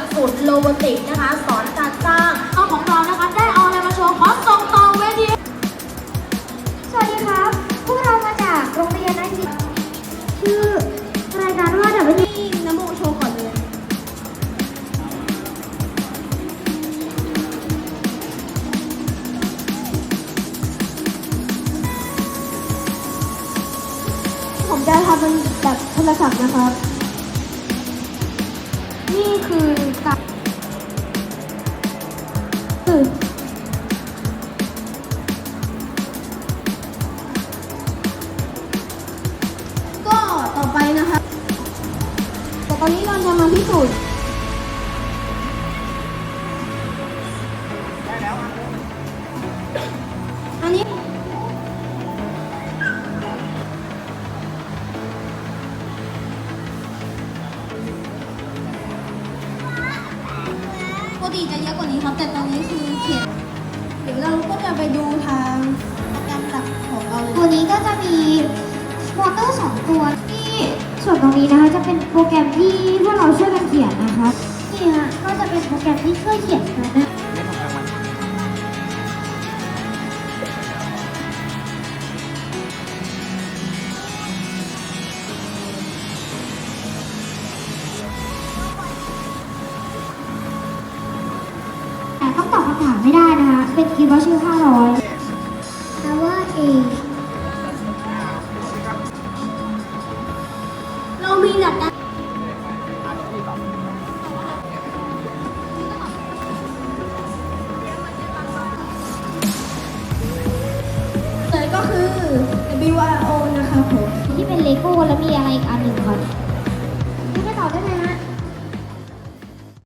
ลักสูตรโลโบติกนะคะ สอนการสร้างเอาของเรานะคะ ได้เอาอะไรมาโชว์ขอส่งต่อเวทีสวัสดีครับ พวกเรามาจากโรงเรียนนักศึกษาชื่อรายการว่าเดี๋ยวไปที่น้ำโมโชว์ก่อนเลย ผมจะทำเป็นแบบโทรศัพท์นะครับ นี่คือการก็ต่อไปนะคะแต่ตอนนี้เราจะมาพิสูจน์อันนี้ ปกติจะเยอะกว่านี้ครับ แต่ตอนนี้คือเขียนเดี๋ยวเราก็จะไปดูทางโปรแกรมหลักของเราตัวนี้ก็จะมีมอเตอร์สองตัวที่ส่วนตรงนี้นะคะจะเป็นโปรแกรมที่พวกเราช่วยกันเขียนนะคะนี่ฮะก็จะเป็นโปรแกรมที่ช่วยเขียนกันนะ ต่ต้องตอบคำถามไม่ได้นะคะ เป็นคิดว่าชื่อ500แต่ว่าเอเรามีหลักการเลยก็คือ WRO นะคะผมที่เป็นเลโก้แล้วมีอะไรอีกอันหนึ่งครับ